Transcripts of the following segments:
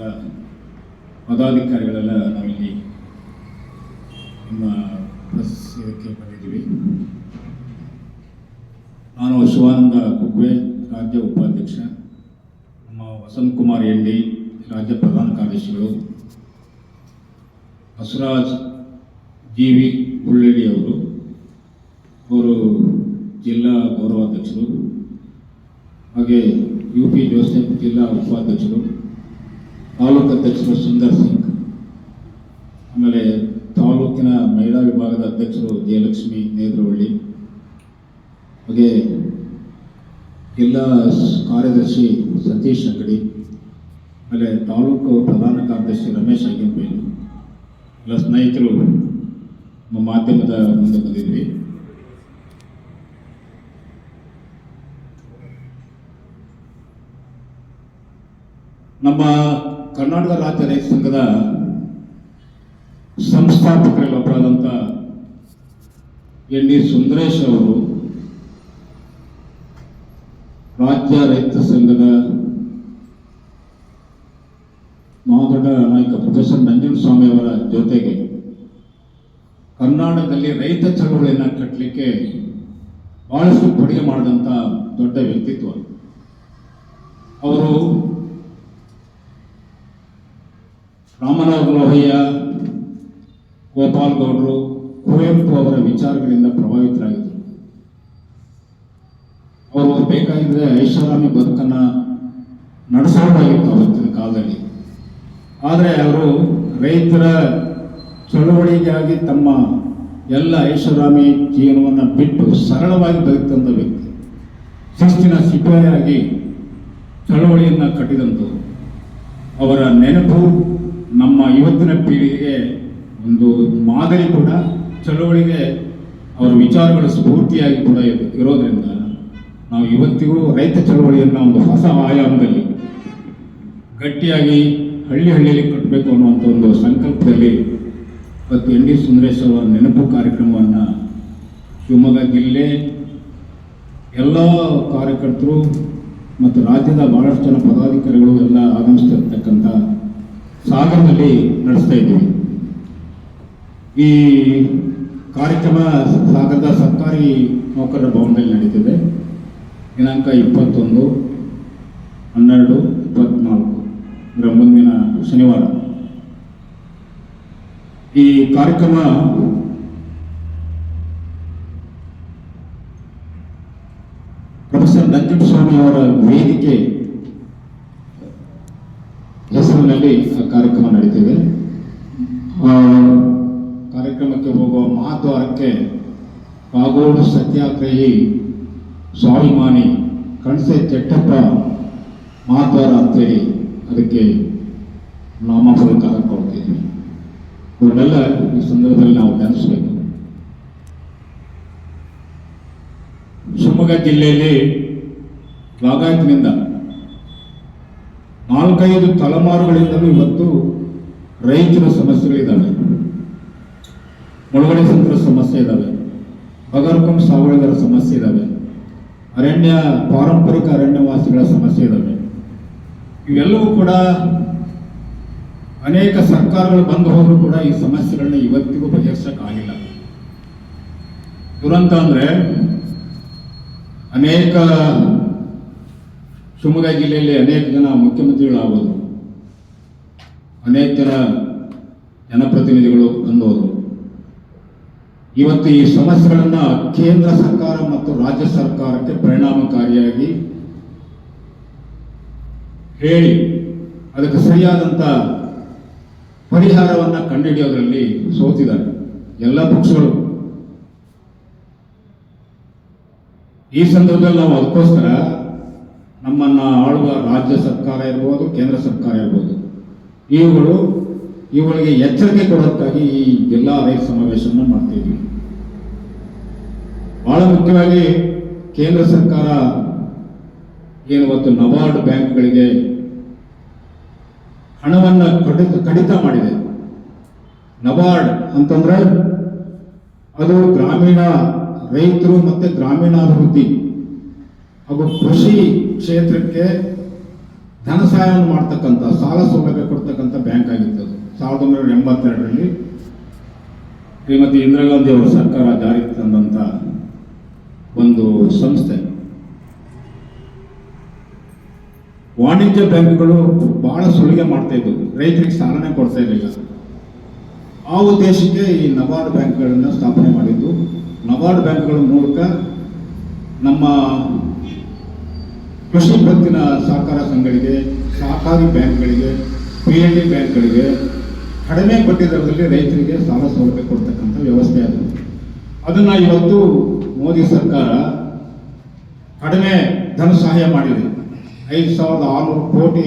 ಸಂಘದ ಪದಾಧಿಕಾರಿಗಳೆಲ್ಲ ನಾವಿಲ್ಲಿ ನಿಮ್ಮ ಪ್ರೆಸ್ ಬಂದಿದ್ದೀವಿ. ನಾನು ಶಿವಾನಂದ ಕುಗ್ವೆ, ರಾಜ್ಯ ಉಪಾಧ್ಯಕ್ಷ. ನಮ್ಮ ವಸಂತ್ ಕುಮಾರ್ ಡಿ ರಾಜ್ಯ ಪ್ರಧಾನ ಕಾರ್ಯದರ್ಶಿಗಳು. ಬಸವರಾಜ್ ಜಿ ವಿ ಅವರು. ಅವರು ಜಿಲ್ಲಾ ಗೌರವಾಧ್ಯಕ್ಷರು. ಹಾಗೆ ಯು ಪಿ ಜೋಸೆಫ್ ಜಿಲ್ಲಾ ಉಪಾಧ್ಯಕ್ಷರು. ತಾಲೂಕು ಅಧ್ಯಕ್ಷರು ಸುಂದರ್ ಸಿಂಗ್, ಆಮೇಲೆ ತಾಲೂಕಿನ ಮಹಿಳಾ ವಿಭಾಗದ ಅಧ್ಯಕ್ಷರು ಜಯಲಕ್ಷ್ಮಿ ನೇದ್ರವಳ್ಳಿ ಹಾಗೆ ಜಿಲ್ಲಾ ಕಾರ್ಯದರ್ಶಿ ಸತೀಶ್ ಅಂಗಡಿ, ಆಮೇಲೆ ತಾಲೂಕು ಪ್ರಧಾನ ಕಾರ್ಯದರ್ಶಿ ರಮೇಶ್ ಆಗಿನ್ಬೇಲು ಎಲ್ಲ ಸ್ನೇಹಿತರು ನಮ್ಮ ಮಾಧ್ಯಮದ ಮುಂದೆ ಬಂದಿದ್ವಿ. ನಮ್ಮ ಕರ್ನಾಟಕ ರಾಜ್ಯ ರೈತ ಸಂಘದ ಸಂಸ್ಥಾಪಕರಲ್ಲಿ ಒಬ್ಬರಾದಂಥ ಎನ್ ಡಿ ಸುಂದರೇಶ್ ಅವರು ರಾಜ್ಯ ರೈತ ಸಂಘದ ಮಹಾದೊಡ್ಡ ನಾಯಕ ಪ್ರೊಫೆಸರ್ ನಂಜನಸ್ವಾಮಿ ಅವರ ಜೊತೆಗೆ ಕರ್ನಾಟಕದಲ್ಲಿ ರೈತ ಚಳುವಳಿಯನ್ನು ಕಟ್ಟಲಿಕ್ಕೆ ಬಹಳಷ್ಟು ಕೊಡುಗೆ ಮಾಡಿದಂಥ ದೊಡ್ಡ ವ್ಯಕ್ತಿತ್ವ. ಅವರು ರಾಮನಗರ ಲೋಹಯ್ಯ ಗೋಪಾಲ್ ಗೌಡರು ಕುವೆಂಪು ಅವರ ವಿಚಾರಗಳಿಂದ ಪ್ರಭಾವಿತರಾಗಿದ್ದರು. ಅವರು ಬೇಕಾಗಿದ್ದರೆ ಐಷಾರಾಮಿ ಬದುಕನ್ನು ನಡೆಸೋದಾಗಿತ್ತು ಅವತ್ತಿನ ಕಾಲದಲ್ಲಿ. ಆದರೆ ಅವರು ರೈತರ ಚಳುವಳಿಗಾಗಿ ತಮ್ಮ ಎಲ್ಲ ಐಷಾರಾಮಿ ಜೀವನವನ್ನು ಬಿಟ್ಟು ಸರಳವಾಗಿ ಬದುಕಿದಂಥ ವ್ಯಕ್ತಿ. ಶಿಸ್ತಿನ ಸಿಪಾಯಿಯಾಗಿ ಚಳುವಳಿಯನ್ನು ಕಟ್ಟಿದಂಥವ್ರು ಅವರ ನೆನಪು ನಮ್ಮ ಇವತ್ತಿನ ಪೀಳಿಗೆಗೆ ಒಂದು ಮಾದರಿ ಕೂಡ, ಚಳವಳಿಗೆ ಅವರ ವಿಚಾರಗಳ ಸ್ಫೂರ್ತಿಯಾಗಿ ಕೂಡ ಇರು- ಇರೋದ್ರಿಂದ ನಾವು ಇವತ್ತಿಗೂ ರೈತ ಚಳವಳಿಯನ್ನು ಒಂದು ಹೊಸ ಆಯಾಮದಲ್ಲಿ ಗಟ್ಟಿಯಾಗಿ ಹಳ್ಳಿ ಹಳ್ಳಿಯಲ್ಲಿ ಕಟ್ಟಬೇಕು ಅನ್ನುವಂಥ ಒಂದು ಸಂಕಲ್ಪದಲ್ಲಿ ಇವತ್ತು ಎನ್ ಡಿ ಸುಂದರೇಶ್ ಅವರ ನೆನಪು ಕಾರ್ಯಕ್ರಮವನ್ನು ಶಿವಮೊಗ್ಗ ಜಿಲ್ಲೆ ಎಲ್ಲ ಕಾರ್ಯಕರ್ತರು ಮತ್ತು ರಾಜ್ಯದ ಬಹಳಷ್ಟು ಜನ ಪದಾಧಿಕಾರಿಗಳು ಎಲ್ಲ ಆಗಮಿಸ್ತಿರ್ತಕ್ಕಂಥ ಸಾಗರದಲ್ಲಿ ನಡೆಸ್ತಾ ಇದ್ದೀವಿ. ಈ ಕಾರ್ಯಕ್ರಮ ಸಾಗರದ ಸರ್ಕಾರಿ ನೌಕರರ ಭವನದಲ್ಲಿ ನಡೀತಿದೆ. ದಿನಾಂಕ ಇಪ್ಪತ್ತೊಂದು, ಹನ್ನೆರಡು, ಇಪ್ಪತ್ನಾಲ್ಕು. ಅಂದರೆ ಮುಂದಿನ ಶನಿವಾರ. ಈ ಕಾರ್ಯಕ್ರಮ ಪ್ರೊಫೆಸರ್ ನಂಜನಸ್ವಾಮಿ ಅವರ ವೇದಿಕೆ ಹೆಸರಿನಲ್ಲಿ ಕಾರ್ಯಕ್ರಮ ನಡೀತಿದೆ. ಆ ಕಾರ್ಯಕ್ರಮಕ್ಕೆ ಹೋಗುವ ಮಹಾದ್ವಾರಕ್ಕೆ ಕಾಗೋಡು ಸತ್ಯಾಗ್ರಹಿ ಸ್ವಾಭಿಮಾನಿ ಕಣ್ಸೆ ಚೆಟ್ಟಪ್ಪ ಮಹಾದ್ವಾರ ಅಂತೇಳಿ ಅದಕ್ಕೆ ನಾಮಫಲಕಾರ ಕೊಡ್ತೀವಿ ಇವನ್ನೆಲ್ಲ ಈ ಸಂದರ್ಭದಲ್ಲಿ ನಾವು ನೆನೆಸಬೇಕು ಶಿವಮೊಗ್ಗ ಜಿಲ್ಲೆಯಲ್ಲಿ ಲಾಗಾಯತ್ನಿಂದ ನಾಲ್ಕೈದು ತಲೆಮಾರುಗಳಿಂದಲೂ ಇವತ್ತು ರೈತರ ಸಮಸ್ಯೆಗಳಿದ್ದಾವೆ ಮುಳುಗಡೆ ಸಂತರ ಸಮಸ್ಯೆ ಇದ್ದಾವೆ. ಬಗರ್ಕಂ ಸಾವಳಿಗರ ಸಮಸ್ಯೆ ಇದ್ದಾವೆ. ಅರಣ್ಯ, ಪಾರಂಪರಿಕ ಅರಣ್ಯವಾಸಿಗಳ ಸಮಸ್ಯೆ ಇದ್ದಾವೆ. ಇವೆಲ್ಲವೂ ಕೂಡ ಅನೇಕ ಸರ್ಕಾರಗಳು ಬಂದು ಹೋದರೂ ಕೂಡ ಈ ಸಮಸ್ಯೆಗಳನ್ನ ಇವತ್ತಿಗೂ ಬಗೆಹರಿಸಕ್ಕಾಗಿಲ್ಲ ದುರಂತ ಅಂದ್ರೆ ಅನೇಕ ಶಿವಮೊಗ್ಗ ಜಿಲ್ಲೆಯಲ್ಲಿ ಅನೇಕ ಜನ ಮುಖ್ಯಮಂತ್ರಿಗಳಾಗೋದು ಅನೇಕ ಜನ ಜನಪ್ರತಿನಿಧಿಗಳು ಬಂದವರು ಇವತ್ತು ಈ ಸಮಸ್ಯೆಗಳನ್ನು ಕೇಂದ್ರ ಸರ್ಕಾರ ಮತ್ತು ರಾಜ್ಯ ಸರ್ಕಾರಕ್ಕೆ ಪರಿಣಾಮಕಾರಿಯಾಗಿ ಹೇಳಿ, ಅದಕ್ಕೆ ಸರಿಯಾದಂಥ ಪರಿಹಾರವನ್ನು ಕಂಡುಹಿಡಿಯೋದ್ರಲ್ಲಿ ಸೋತಿದ್ದಾರೆ. ಎಲ್ಲ ಪಕ್ಷಗಳು. ಈ ಸಂದರ್ಭದಲ್ಲಿ ನಾವು ಅದಕ್ಕೋಸ್ಕರ ನಮ್ಮನ್ನ ಆಳುವ ರಾಜ್ಯ ಸರ್ಕಾರ ಇರ್ಬೋದು, ಕೇಂದ್ರ ಸರ್ಕಾರ ಇರ್ಬೋದು. ಇವುಗಳು, ಇವುಗಳಿಗೆ ಎಚ್ಚರಿಕೆ ಕೊಡೋದಕ್ಕಾಗಿ ಈ ಜಿಲ್ಲಾ ರೈತ ಸಮಾವೇಶವನ್ನು ಮಾಡ್ತಿದ್ವಿ. ಬಹಳ ಮುಖ್ಯವಾಗಿ ಕೇಂದ್ರ ಸರ್ಕಾರ ಏನು ಇವತ್ತು ನಬಾರ್ಡ್ ಬ್ಯಾಂಕ್ಗಳಿಗೆ ಹಣವನ್ನು ಕಡಿತ ಕಡಿತ ಮಾಡಿದೆ. ನಬಾರ್ಡ್ ಅಂತಂದ್ರೆ ಅದು ಗ್ರಾಮೀಣ ರೈತರು ಮತ್ತೆ ಗ್ರಾಮೀಣಾಭಿವೃದ್ಧಿ. ಹಾಗೂ ಕೃಷಿ ಕ್ಷೇತ್ರಕ್ಕೆ ಧನ ಸಹಾಯವನ್ನು ಮಾಡ್ತಕ್ಕಂಥ, ಸಾಲ ಸೌಲಭ್ಯ ಕೊಡ್ತಕ್ಕಂಥ ಬ್ಯಾಂಕ್ ಆಗಿತ್ತು ಅದು. ಸಾವಿರದ ಒಂಬೈನೂರ ಎಂಬತ್ತೆರಡರಲ್ಲಿ ಶ್ರೀಮತಿ ಇಂದಿರಾ ಗಾಂಧಿ ಅವರ ಸರ್ಕಾರ ಜಾರಿಗೆ ತಂದಂಥ ಒಂದು ಸಂಸ್ಥೆ. ವಾಣಿಜ್ಯ ಬ್ಯಾಂಕ್ಗಳು ಬಹಳ ಸುಲಿಗೆ ಮಾಡ್ತಾ ಇದ್ದವು. ರೈತರಿಗೆ ಸಾಲನೆ ಕೊಡ್ತಾ ಇರಲಿಲ್ಲ. ಆ ಉದ್ದೇಶಕ್ಕೆ ಈ ನಬಾರ್ಡ್ ಬ್ಯಾಂಕ್ಗಳನ್ನು ಸ್ಥಾಪನೆ ಮಾಡಿದ್ದು. ನಬಾರ್ಡ್ ಬ್ಯಾಂಕ್ಗಳ ಮೂಲಕ ನಮ್ಮ ಕೃಷಿ ಪತ್ತಿನ ಸಹಕಾರ ಸಂಘಗಳಿಗೆ, ಸಹಕಾರಿ ಬ್ಯಾಂಕ್ಗಳಿಗೆ, ಪಿ ಎಲ್ ಡಿ ಬ್ಯಾಂಕ್ಗಳಿಗೆ, ಕಡಿಮೆ ಬಡ್ಡಿ ದರದಲ್ಲಿ ರೈತರಿಗೆ ಸಾಲ ಸೌಲಭ್ಯ ಕೊಡ್ತಕ್ಕಂಥ ವ್ಯವಸ್ಥೆ ಆಗಿದೆ ಅದನ್ನು ಇವತ್ತು ಮೋದಿ ಸರ್ಕಾರ ಕಡಿಮೆ ಧನ ಸಹಾಯ ಮಾಡಿದೆ. ಐದು ಸಾವಿರದ ಆರುನೂರು ಕೋಟಿ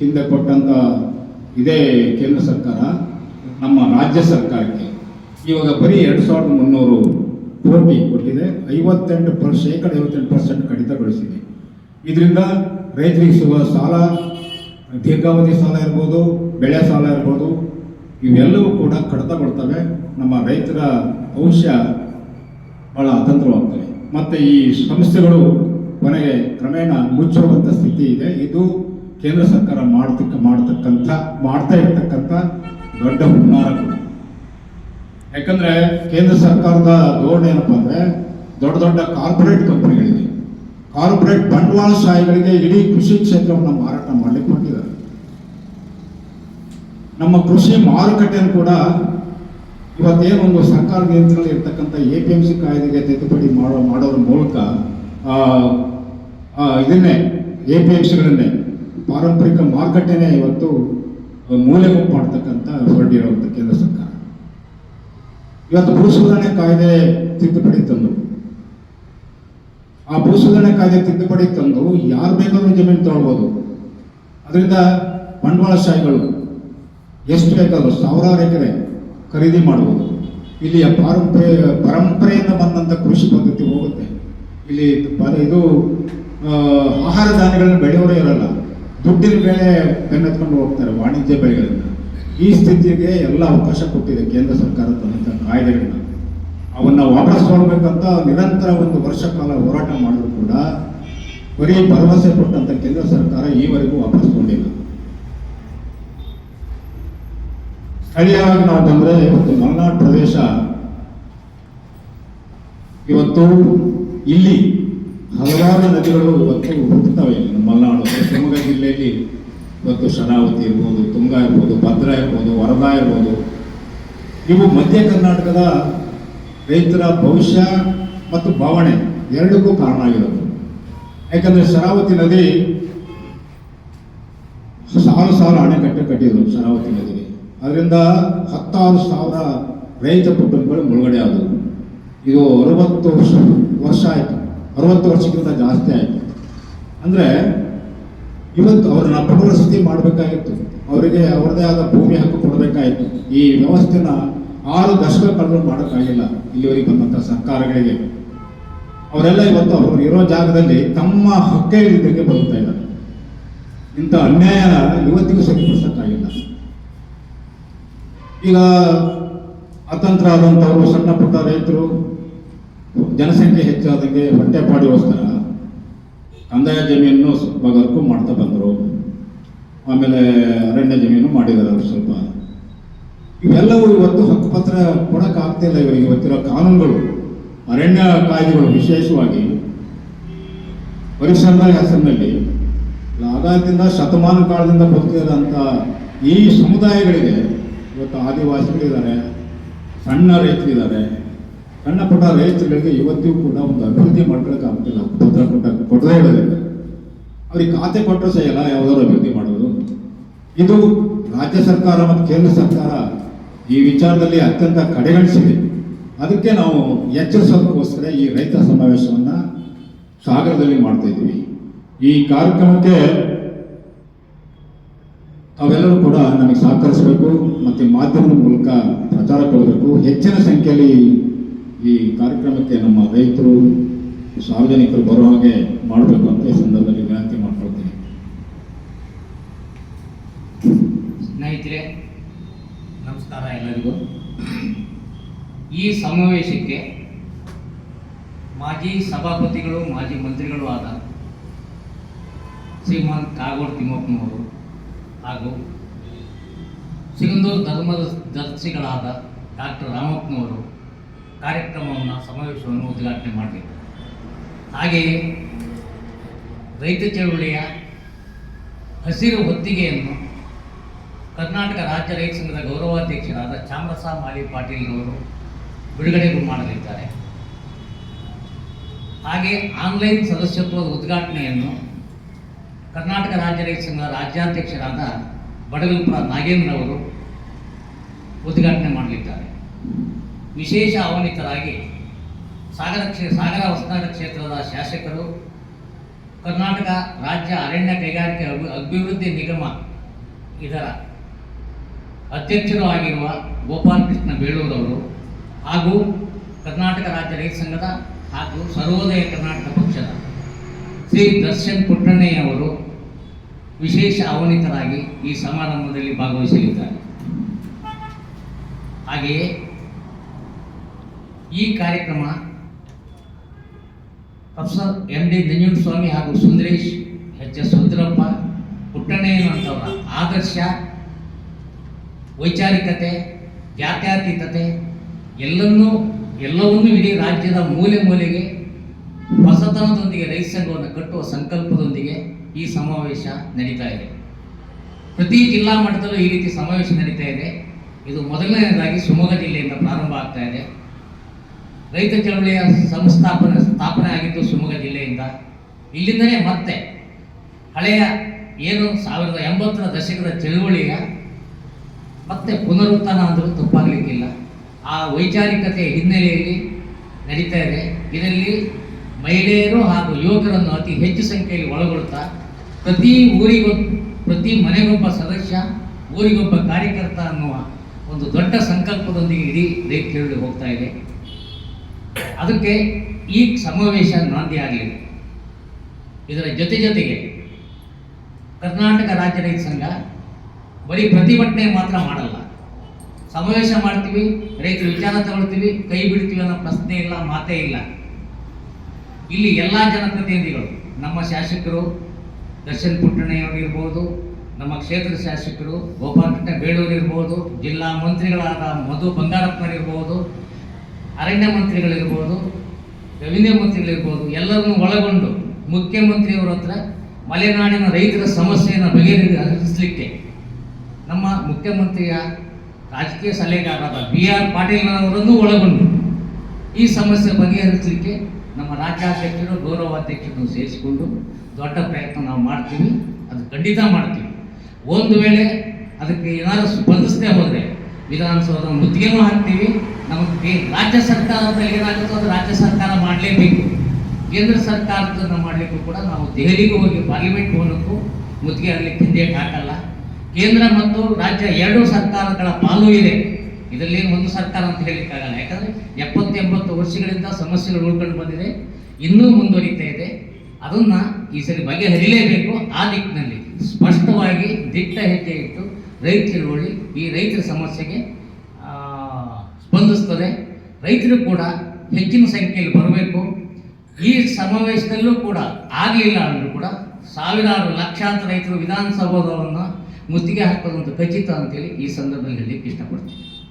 ಹಿಂದೆ ಕೊಟ್ಟಂತ ಇದೇ ಕೇಂದ್ರ ಸರ್ಕಾರ, ನಮ್ಮ ರಾಜ್ಯ ಸರ್ಕಾರಕ್ಕೆ ಇವಾಗ ಬರೀ ಎರಡು ಸಾವಿರದ ಮುನ್ನೂರು ಕೋಟಿ ಕೊಟ್ಟಿದೆ. ಐವತ್ತೆಂಟು ಪರ್ ಶೇಕಡ ಐವತ್ತೆಂಟು ಪರ್ಸೆಂಟ್ ಕಡಿತಗೊಳಿಸಿದೆ. ಇದರಿಂದ ರೈತರಿಗೆ ಸಿಗುವ ಸಾಲ, ದೀರ್ಘಾವಧಿ ಸಾಲ ಇರ್ಬೋದು, ಬೆಳೆ ಸಾಲ ಇರ್ಬೋದು, ಇವೆಲ್ಲವೂ ಕೂಡ ಕಡಿತಗೊಳ್ತವೆ. ನಮ್ಮ ರೈತರ ಭವಿಷ್ಯ ಬಹಳ ಅತಂತ್ರವಾಗ್ತವೆ ಮತ್ತು ಈ ಸಂಸ್ಥೆಗಳು ಕೊನೆಗೆ ಕ್ರಮೇಣ ಮುಚ್ಚುವಂಥ ಸ್ಥಿತಿ ಇದೆ. ಇದು ಕೇಂದ್ರ ಸರ್ಕಾರ ಮಾಡ್ತಕ್ಕ, ಮಾಡ್ತಕ್ಕಂಥ, ಮಾಡ್ತಾ ಇರ್ತಕ್ಕಂಥ ದೊಡ್ಡ ಹುನ್ನಾರ ಯಾಕಂದರೆ ಕೇಂದ್ರ ಸರ್ಕಾರದ ಧೋರಣೆ ಏನಪ್ಪ ಅಂದರೆ ದೊಡ್ಡ ದೊಡ್ಡ ಕಾರ್ಪೊರೇಟ್ ಕಂಪನಿಗಳಿದೆ ಕಾರ್ಪೊರೇಟ್ ಬಂಡವಾಳ ಬಂಡವಾಳಶಾಹಿಗಳಿಗೆ ಇಡೀ ಕೃಷಿ ಕ್ಷೇತ್ರವನ್ನು ಮಾರಾಟ ಮಾಡಲಿಕ್ಕೆ ಹೊರಟಿದ್ದಾರೆ ನಮ್ಮ ಕೃಷಿ ಮಾರುಕಟ್ಟೆಯನ್ನು ಕೂಡ ಇವತ್ತೇನೊಂದು ಸರ್ಕಾರ ನಿಯಂತ್ರಣದಲ್ಲಿ ಇರ್ತಕ್ಕಂಥ ಎ ಪಿ ಎಂ ಸಿ ಕಾಯ್ದೆಗೆ ತಿದ್ದುಪಡಿ ಮಾಡೋ, ಮಾಡೋದ್ರ ಮೂಲಕ ಇದನ್ನೇ, ಎ ಪಿ ಎಂ ಸಿಗಳನ್ನೇ, ಪಾರಂಪರಿಕ ಮಾರುಕಟ್ಟೆನೇ ಇವತ್ತು ಮೂಲೆ ಗುಂಪು ಮಾಡ್ತಕ್ಕಂಥ ಹೊರಟಿರುವಂಥ ಕೇಂದ್ರ ಸರ್ಕಾರ. ಇವತ್ತು ಭೂ ಸುಧಾರಣೆ ಕಾಯ್ದೆ ತಿದ್ದುಪಡಿ ತಂದು ಆ ಭೂ ಸುಧಾರಣೆ ಕಾಯ್ದೆ ತಿದ್ದುಪಡಿ ತಂದು ಯಾರು ಬೇಕಾದ್ರೂ ಜಮೀನು ತಗೊಳ್ಬೋದು. ಅದರಿಂದ ಬಂಡವಾಳಶಾಹಿಗಳು ಎಷ್ಟು ಬೇಕಾದರೂ ಸಾವಿರಾರು ಎಕರೆ ಖರೀದಿ ಮಾಡ್ಬೋದು. ಇಲ್ಲಿಯ ಪಾರಂಪರೆ ಪರಂಪರೆಯಿಂದ ಬಂದಂಥ ಕೃಷಿ ಪದ್ಧತಿ ಹೋಗುತ್ತೆ. ಇಲ್ಲಿ ಇದು ಆಹಾರ ಧಾನ್ಯಗಳನ್ನ ಬೆಳೆಯೋರೇ ಇರಲ್ಲ. ದುಡ್ಡಿನ ಬೆಳೆ ಬೆನ್ನತ್ಕೊಂಡು ಹೋಗ್ತಾರೆ ವಾಣಿಜ್ಯ ಬೆಳೆಗಳನ್ನ. ಈ ಸ್ಥಿತಿಗೆ ಎಲ್ಲ ಅವಕಾಶ ಕೊಟ್ಟಿದೆ ಕೇಂದ್ರ ಸರ್ಕಾರ ತಂದಂಥ ಕಾಯ್ದೆಗಳನ್ನ. ಅವನ್ನ ವಾಪಸ್ ಮಾಡಬೇಕಂತ ನಿರಂತರ ಒಂದು ವರ್ಷ ಕಾಲ ಹೋರಾಟ ಮಾಡಲು ಕೂಡ ಬರೀ ಭರವಸೆ ಕೊಟ್ಟಂತ ಕೇಂದ್ರ ಸರ್ಕಾರ ಈವರೆಗೂ ವಾಪಸ್ ಕೊಂಡಿಲ್ಲ ಸ್ಥಳೀಯವಾಗಿ ನಾವು ಇವತ್ತು ಮಲೆನಾಡು ಪ್ರದೇಶ ಇವತ್ತು ಇಲ್ಲಿ ಹಲವಾರು ನದಿಗಳು ಇವತ್ತು ಹುಟ್ಟುತ್ತವೆ ಮಲೆನಾಡು. ಶಿವಮೊಗ್ಗ ಜಿಲ್ಲೆಯಲ್ಲಿ ಇವತ್ತು ಶರಾವತಿ ಇರ್ಬೋದು, ತುಂಗಾ ಇರ್ಬೋದು, ಭದ್ರಾ ಇರ್ಬೋದು, ವರದಾ ಇರ್ಬೋದು. ಇವು ಮಧ್ಯ ಕರ್ನಾಟಕದ ರೈತರ ಭವಿಷ್ಯ ಮತ್ತು ಭಾವನೆ ಎರಡಕ್ಕೂ ಕಾರಣ ಆಗಿರೋದು. ಯಾಕಂದ್ರೆ ಶರಾವತಿ ನದಿ ಸಾವಿರ ಸಾವಿರ ಅಣೆಕಟ್ಟೆ ಕಟ್ಟಿದ್ರು ಶರಾವತಿ ನದಿಗೆ. ಅದರಿಂದ ಹತ್ತಾರು ಸಾವಿರ ರೈತ ಕುಟುಂಬಗಳು ಮುಳುಗಡೆ ಆದವು. ಇದು ಅರವತ್ತು ವರ್ಷ ವರ್ಷ ಆಯಿತು. ಅರವತ್ತು ವರ್ಷಕ್ಕಿಂತ ಜಾಸ್ತಿ ಆಯಿತು. ಅಂದರೆ ಇವತ್ತು ಅವ್ರನ್ನ ಪುನರ್ವಸತಿ ಮಾಡಬೇಕಾಗಿತ್ತು. ಅವರಿಗೆ ಅವರದೇ ಆದ ಭೂಮಿ ಹಕ್ಕು ಕೊಡಬೇಕಾಯಿತು ಈ ವ್ಯವಸ್ಥೆನ ಆರು ದಶಕ ಕಳೆದು ಮಾಡೋಕ್ಕಾಗಿಲ್ಲ. ಇಲ್ಲಿವರೆಗೆ ಬಂದಂಥ ಸರ್ಕಾರಗಳಿಗೆ. ಅವರೆಲ್ಲ ಇವತ್ತು ಅವರು ಇರೋ ಜಾಗದಲ್ಲಿ ತಮ್ಮ ಹಕ್ಕೆ ಇದ್ದಕ್ಕೆ ಬರುತ್ತಾ ಇದ್ದಾರೆ. ಇಂಥ ಅನ್ಯಾಯ ಇವತ್ತಿಗೂ ಸರಿಪಡಿಸಕ್ಕಾಗಿಲ್ಲ ಈಗ ಅತಂತ್ರ ಆದಂಥವರು, ಸಣ್ಣ ಪುಟ್ಟ ರೈತರು, ಜನಸಂಖ್ಯೆ ಹೆಚ್ಚಾದಂಗೆ ಹೊಟ್ಟೆಪಾಡಿಗೋಸ್ಕರ ಕಂದಾಯ ಜಮೀನು ವರ್ಕು ಮಾಡ್ತಾ ಬಂದರು. ಆಮೇಲೆ ಅರಣ್ಯ ಜಮೀನು ಮಾಡಿದ್ದಾರೆ ಅವರು ಸ್ವಲ್ಪ. ಇವೆಲ್ಲವೂ ಇವತ್ತು ಹಕ್ಕುಪತ್ರ ಕೊಡಕ್ ಆಗ್ತಿಲ್ಲ ಇವರಿಗೆ. ಇವತ್ತಿರೋ ಕಾನೂನುಗಳು, ಅರಣ್ಯ ಕಾಯ್ದೆಗಳು ವಿಶೇಷವಾಗಿ, ಪರಿಸರದ ಹೆಸರಿನಲ್ಲಿ ಆಗಾದಿಂದ ಶತಮಾನ ಕಾಲದಿಂದ ಬದುಕಿರೋಂಥ ಈ ಸಮುದಾಯಗಳಿಗೆ ಇವತ್ತು ಆದಿವಾಸಿಗಳಿದ್ದಾರೆ, ಸಣ್ಣ ರೈತರಿದ್ದಾರೆ. ಸಣ್ಣ ಪುಟ್ಟ ರೈತರುಗಳಿಗೆ ಇವತ್ತಿಗೂ ಕೂಡ ಒಂದು ಅಭಿವೃದ್ಧಿ ಮಾಡ್ಕೊಳಕ್ಕೆ ಆಗ್ತಿಲ್ಲ. ಪತ್ರ ಕೊಟ್ಟ ಕೊಟ್ಟದೇ ಇರೋದಿಲ್ಲ. ಅವ್ರಿಗೆ ಖಾತೆ ಕೊಟ್ಟರು ಸಹ ಎಲ್ಲ ಯಾವುದಾದ್ರು ಅಭಿವೃದ್ಧಿ ಮಾಡೋದು. ಇದು ರಾಜ್ಯ ಸರ್ಕಾರ ಮತ್ತು ಕೇಂದ್ರ ಸರ್ಕಾರ ಈ ವಿಚಾರದಲ್ಲಿ ಅತ್ಯಂತ ಕಡೆಗಣಿಸಿದೆ. ಅದಕ್ಕೆ ನಾವು ಎಚ್ಚರಿಸೋದಕ್ಕೋಸ್ಕರ ಈ ರೈತ ಸಮಾವೇಶವನ್ನು ಸಾಗರದಲ್ಲಿ ಮಾಡ್ತಾ ಈ ಕಾರ್ಯಕ್ರಮಕ್ಕೆ ತಾವೆಲ್ಲರೂ ಕೂಡ ನಮಗೆ ಸಹಕರಿಸಬೇಕು ಮತ್ತು ಮಾಧ್ಯಮದ ಮೂಲಕ ಪ್ರಚಾರ ಕೊಡಬೇಕು. ಹೆಚ್ಚಿನ ಸಂಖ್ಯೆಯಲ್ಲಿ ಈ ಕಾರ್ಯಕ್ರಮಕ್ಕೆ ನಮ್ಮ ರೈತರು, ಸಾರ್ವಜನಿಕರು ಬರೋ ಹಾಗೆ ಮಾಡಬೇಕು ಅಂತ ಈ ಸಂದರ್ಭದಲ್ಲಿ ವಿನಂತಿ ಮಾಡ್ಕೊಳ್ತೀನಿ. ಸ್ನೇಹಿತರೆ ನಮಸ್ಕಾರ ಎಲ್ಲರಿಗೂ. ಈ ಸಮಾವೇಶಕ್ಕೆ ಮಾಜಿ ಸಭಾಪತಿಗಳು, ಮಾಜಿ ಮಂತ್ರಿಗಳು ಆದ ಶ್ರೀಮಾನ್ ಕಾಗೋಡು ತಿಮ್ಮಪ್ಪನವರು ಹಾಗೂ ಸಿಗಂದೂರು ಧರ್ಮದ ದರ್ಶಿಗಳಾದ ಡಾಕ್ಟರ್ ರಾಮಪ್ಪನವರು ಕಾರ್ಯಕ್ರಮವನ್ನು, ಸಮಾವೇಶವನ್ನು ಉದ್ಘಾಟನೆ ಮಾಡಬೇಕು ಹಾಗೆಯೇ ರೈತ ಚಳುವಳಿಯ ಹಸಿರು ಹೊತ್ತಿಗೆಯನ್ನು ಕರ್ನಾಟಕ ರಾಜ್ಯ ರೈತ ಸಂಘದ ಗೌರವಾಧ್ಯಕ್ಷರಾದ ಚಾಮರಸ ಮಾಲಿ ಪಾಟೀಲ್ರವರು ಬಿಡುಗಡೆಗೂ ಮಾಡಲಿದ್ದಾರೆ. ಹಾಗೆ ಆನ್ಲೈನ್ ಸದಸ್ಯತ್ವದ ಉದ್ಘಾಟನೆಯನ್ನು ಕರ್ನಾಟಕ ರಾಜ್ಯ ರೈತ ಸಂಘದ ರಾಜ್ಯಾಧ್ಯಕ್ಷರಾದ ಬಡಗಲ್ಪುರ ನಾಗೇಂದ್ರ ಅವರು ಉದ್ಘಾಟನೆ ಮಾಡಲಿದ್ದಾರೆ. ವಿಶೇಷ ಆಹ್ವಾನಿತರಾಗಿ ಸಾಗರ ಕ್ಷೇ, ಸಾಗರ ಹೊಸನಗರ ಕ್ಷೇತ್ರದ ಶಾಸಕರು, ಕರ್ನಾಟಕ ರಾಜ್ಯ ಅರಣ್ಯ ಕೈಗಾರಿಕೆ ಅಭಿವೃದ್ಧಿ ನಿಗಮ ಇದರ ಅಧ್ಯಕ್ಷರು ಆಗಿರುವ ಗೋಪಾಲಕೃಷ್ಣ ಬೇಳೂರವರು ಹಾಗೂ ಕರ್ನಾಟಕ ರಾಜ್ಯ ರೈತ ಸಂಘದ ಹಾಗೂ ಸರ್ವೋದಯ ಕರ್ನಾಟಕ ಪಕ್ಷದ ಶ್ರೀ ದರ್ಶನ್ ಪುಟ್ಟಣ್ಣಯ್ಯವರು ವಿಶೇಷ ಅವನಿತರಾಗಿ ಈ ಸಮಾರಂಭದಲ್ಲಿ ಭಾಗವಹಿಸಲಿದ್ದಾರೆ. ಹಾಗೆಯೇ ಈ ಕಾರ್ಯಕ್ರಮ ಪ್ರೊಫೆಸರ್ ಎಂ ಡಿ ನಂಜುಂಡಸ್ವಾಮಿ ಹಾಗೂ ಸುಂದರೇಶ್ ಎಚ್ ಎಸ್ ರುದ್ರಪ್ಪ ಪುಟ್ಟಣ್ಣಯ್ಯನಂತವರ ಆದರ್ಶ ವೈಚಾರಿಕತೆ, ಜಾತ್ಯಾತೀತತೆ ಎಲ್ಲನ್ನೂ, ಎಲ್ಲವನ್ನೂ ಇಡೀ ರಾಜ್ಯದ ಮೂಲೆ ಮೂಲೆಗೆ ಹೊಸತನದೊಂದಿಗೆ ರೈತ ಸಂಘವನ್ನು ಕಟ್ಟುವ ಸಂಕಲ್ಪದೊಂದಿಗೆ ಈ ಸಮಾವೇಶ ನಡೀತಾ ಇದೆ. ಪ್ರತಿ ಜಿಲ್ಲಾ ಮಟ್ಟದಲ್ಲೂ ಈ ರೀತಿ ಸಮಾವೇಶ ನಡೀತಾ ಇದೆ. ಇದು ಮೊದಲನೆಯದಾಗಿ ಶಿವಮೊಗ್ಗ ಜಿಲ್ಲೆಯಿಂದ ಪ್ರಾರಂಭ ಆಗ್ತಾ ಇದೆ. ರೈತ ಚಳವಳಿಯ ಸಂಸ್ಥಾಪನೆ, ಸ್ಥಾಪನೆ ಆಗಿದ್ದು ಶಿವಮೊಗ್ಗ ಜಿಲ್ಲೆಯಿಂದ. ಇಲ್ಲಿಂದಲೇ ಮತ್ತೆ ಹಳೆಯ ಏನು ಸಾವಿರದ ಎಂಬತ್ತರ ದಶಕದ ಚಳುವಳಿಯ ಮತ್ತೆ ಪುನರುತ್ಥಾನ ಅಂದರೂ ತಪ್ಪಾಗಲಿಕ್ಕಿಲ್ಲ. ಆ ವೈಚಾರಿಕತೆ ಹಿನ್ನೆಲೆಯಲ್ಲಿ ನಡೀತಾ ಇದೆ. ಇದರಲ್ಲಿ ಮಹಿಳೆಯರು ಹಾಗೂ ಯುವಕರನ್ನು ಅತಿ ಹೆಚ್ಚು ಸಂಖ್ಯೆಯಲ್ಲಿ ಒಳಗೊಳ್ತಾ ಪ್ರತಿ ಊರಿಗೊಬ್ಬ ಪ್ರತಿ ಮನೆಗೊಬ್ಬ ಸದಸ್ಯ, ಊರಿಗೊಬ್ಬ ಕಾರ್ಯಕರ್ತ ಅನ್ನುವ ಒಂದು ದೊಡ್ಡ ಸಂಕಲ್ಪದೊಂದಿಗೆ ಇಡೀ ರೈತ ಕೇಳಿ ಹೋಗ್ತಾ ಇದೆ. ಅದಕ್ಕೆ ಈ ಸಮಾವೇಶ ನಾಂದಿ ಆಗಲಿದೆ ಇದರ ಜೊತೆ ಜೊತೆಗೆ ಕರ್ನಾಟಕ ರಾಜ್ಯ ರೈತ ಸಂಘ ಬರೀ ಪ್ರತಿಭಟನೆ ಮಾತ್ರ ಮಾಡಲ್ಲ. ಸಮಾವೇಶ ಮಾಡ್ತೀವಿ, ರೈತರು ವಿಚಾರ ತಗೊಳ್ತೀವಿ, ಕೈ ಬಿಡ್ತೀವಿ ಅನ್ನೋ ಪ್ರಶ್ನೆ ಇಲ್ಲ, ಮಾತೇ ಇಲ್ಲ. ಇಲ್ಲಿ ಎಲ್ಲ ಜನಪ್ರತಿನಿಧಿಗಳು, ನಮ್ಮ ಶಾಸಕರು, ದರ್ಶನ್ ಪುಟ್ಟಣ್ಣಯವರಿರ್ಬೋದು ನಮ್ಮ ಕ್ಷೇತ್ರದ ಶಾಸಕರು, ಗೋಪಾಲಕೃಷ್ಣ ಬೇಳೂರು ಇರ್ಬೋದು, ಜಿಲ್ಲಾ ಮಂತ್ರಿಗಳಾದ ಮಧು ಬಂಗಾರಪ್ಪನಿರ್ಬೋದು ಅರಣ್ಯ ಮಂತ್ರಿಗಳಿರ್ಬೋದು ರೆವಿನ್ಯೂ ಮಂತ್ರಿಗಳಿರ್ಬೋದು ಎಲ್ಲರನ್ನು ಒಳಗೊಂಡು ಮುಖ್ಯಮಂತ್ರಿಯವರ ಹತ್ರ ಮಲೆನಾಡಿನ ರೈತರ ಸಮಸ್ಯೆಯನ್ನು ಬಗೆಹರಿಸಲಿಕ್ಕೆ ನಮ್ಮ ಮುಖ್ಯಮಂತ್ರಿಯ ರಾಜಕೀಯ ಸಲಹೆಗಾರರಾದ ಬಿ ಆರ್ ಪಾಟೀಲ್ನವರನ್ನು ಒಳಗೊಂಡು ಈ ಸಮಸ್ಯೆ ಬಗೆಹರಿಸಲಿಕ್ಕೆ ನಮ್ಮ ರಾಜ್ಯಾಧ್ಯಕ್ಷರು, ಗೌರವಾಧ್ಯಕ್ಷರನ್ನು ಸೇರಿಸಿಕೊಂಡು ದೊಡ್ಡ ಪ್ರಯತ್ನ ನಾವು ಮಾಡ್ತೀವಿ. ಅದು ಖಂಡಿತ ಮಾಡ್ತೀವಿ. ಒಂದು ವೇಳೆ ಅದಕ್ಕೆ ಏನಾದರೂ ಸ್ಪಂದಿಸದೆ ಹೋದರೆ ವಿಧಾನಸೌಧ ಮುತ್ತಿಗೆನೂ ಹಾಕ್ತೀವಿ. ನಮಗೆ ರಾಜ್ಯ ಸರ್ಕಾರದಲ್ಲಿ ಏನಾಗುತ್ತೋ ಅದು ರಾಜ್ಯ ಸರ್ಕಾರ ಮಾಡಲೇಬೇಕು. ಕೇಂದ್ರ ಸರ್ಕಾರದನ್ನು ಮಾಡಲಿಕ್ಕೂ ಕೂಡ ನಾವು ದೆಹಲಿಗೂ ಹೋಗಿ ಪಾರ್ಲಿಮೆಂಟ್ ಭವನಕ್ಕೂ ಮುತ್ತಿಗೆ ಆಗಲಿಕ್ಕೆ ಹಿಂದೆ ಹಾಕಲ್ಲ. ಕೇಂದ್ರ ಮತ್ತು ರಾಜ್ಯ ಎರಡೂ ಸರ್ಕಾರಗಳ ಪಾಲು ಇದೆ. ಇದರಲ್ಲಿ ಒಂದು ಸರ್ಕಾರ ಅಂತ ಹೇಳಲಿಕ್ಕಾಗಲ್ಲ. ಯಾಕಂದ್ರೆ ಎಪ್ಪತ್ತು ಎಂಬತ್ತು ವರ್ಷಗಳಿಂದ ಸಮಸ್ಯೆಗಳು ಉಳ್ಕೊಂಡು ಬಂದಿದೆ. ಇನ್ನೂ ಮುಂದುವರಿತಾ ಇದೆ. ಅದನ್ನ ಈ ಸರಿ ಬಗೆಹರಿಲೇಬೇಕು ಆ ದಿಕ್ಕಿನಲ್ಲಿ ಸ್ಪಷ್ಟವಾಗಿ ದಿಟ್ಟ ಹೆಜ್ಜೆ ಇಟ್ಟು ರೈತರು ಈ ರೈತರ ಸಮಸ್ಯೆಗೆ ಸ್ಪಂದಿಸ್ತದೆ. ರೈತರು ಕೂಡ ಹೆಚ್ಚಿನ ಸಂಖ್ಯೆಯಲ್ಲಿ ಬರಬೇಕು. ಈ ಸಮಾವೇಶದಲ್ಲೂ ಕೂಡ ಆಗಲಿಲ್ಲ ಅಂದರೂ ಕೂಡ ಸಾವಿರಾರು ಲಕ್ಷಾಂತರ ರೈತರು ವಿಧಾನಸೌಧವನ್ನು ಮುತ್ತಿಗೆ ಹಾಕೊಳ್ಳುವಂಥ ಖಚಿತ ಅಂತೇಳಿ ಈ ಸಂದರ್ಭದಲ್ಲಿ ಹೇಳಲಿಕ್ಕೆ ಇಷ್ಟಪಡ್ತೀನಿ.